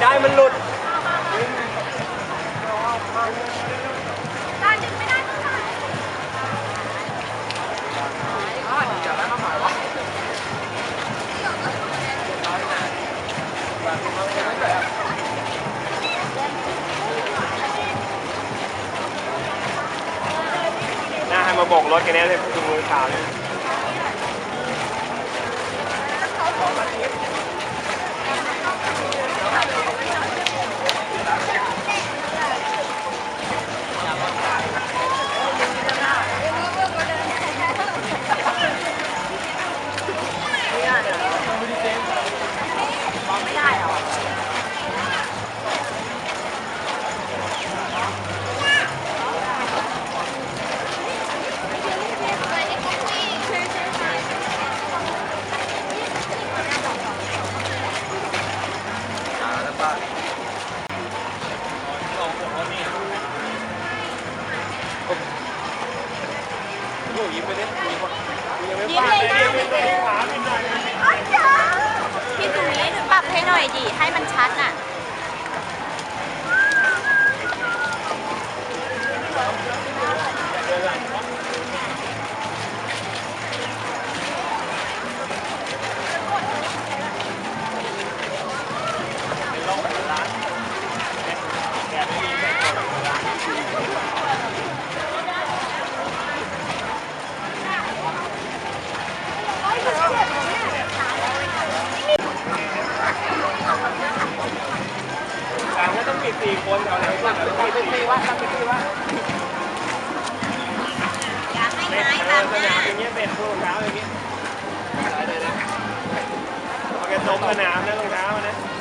ให้มันหลุดน่าให้มาโบกรถกันแน่เลยดูมือขาวเนี่ย โอ้ยิ้มไปดิยิ้มวะยังไม่ยิ้มฟาดเลยเลยนะยิ้มเลยขาเป็นหน่อยนะพี่ตรงนี้ปรับให้หน่อยดิ ให้มันชัดน่ะ เอาปิดสี่ว่าปิดสี่ว่าอย่าให้เบ็ดไม้เอบัองสหนาน้ามอย่างเงี้ยเบ็ดพวกรองเท้าอย่างเงี้ยเอาแกตรงสนามนะรองเท้านะเ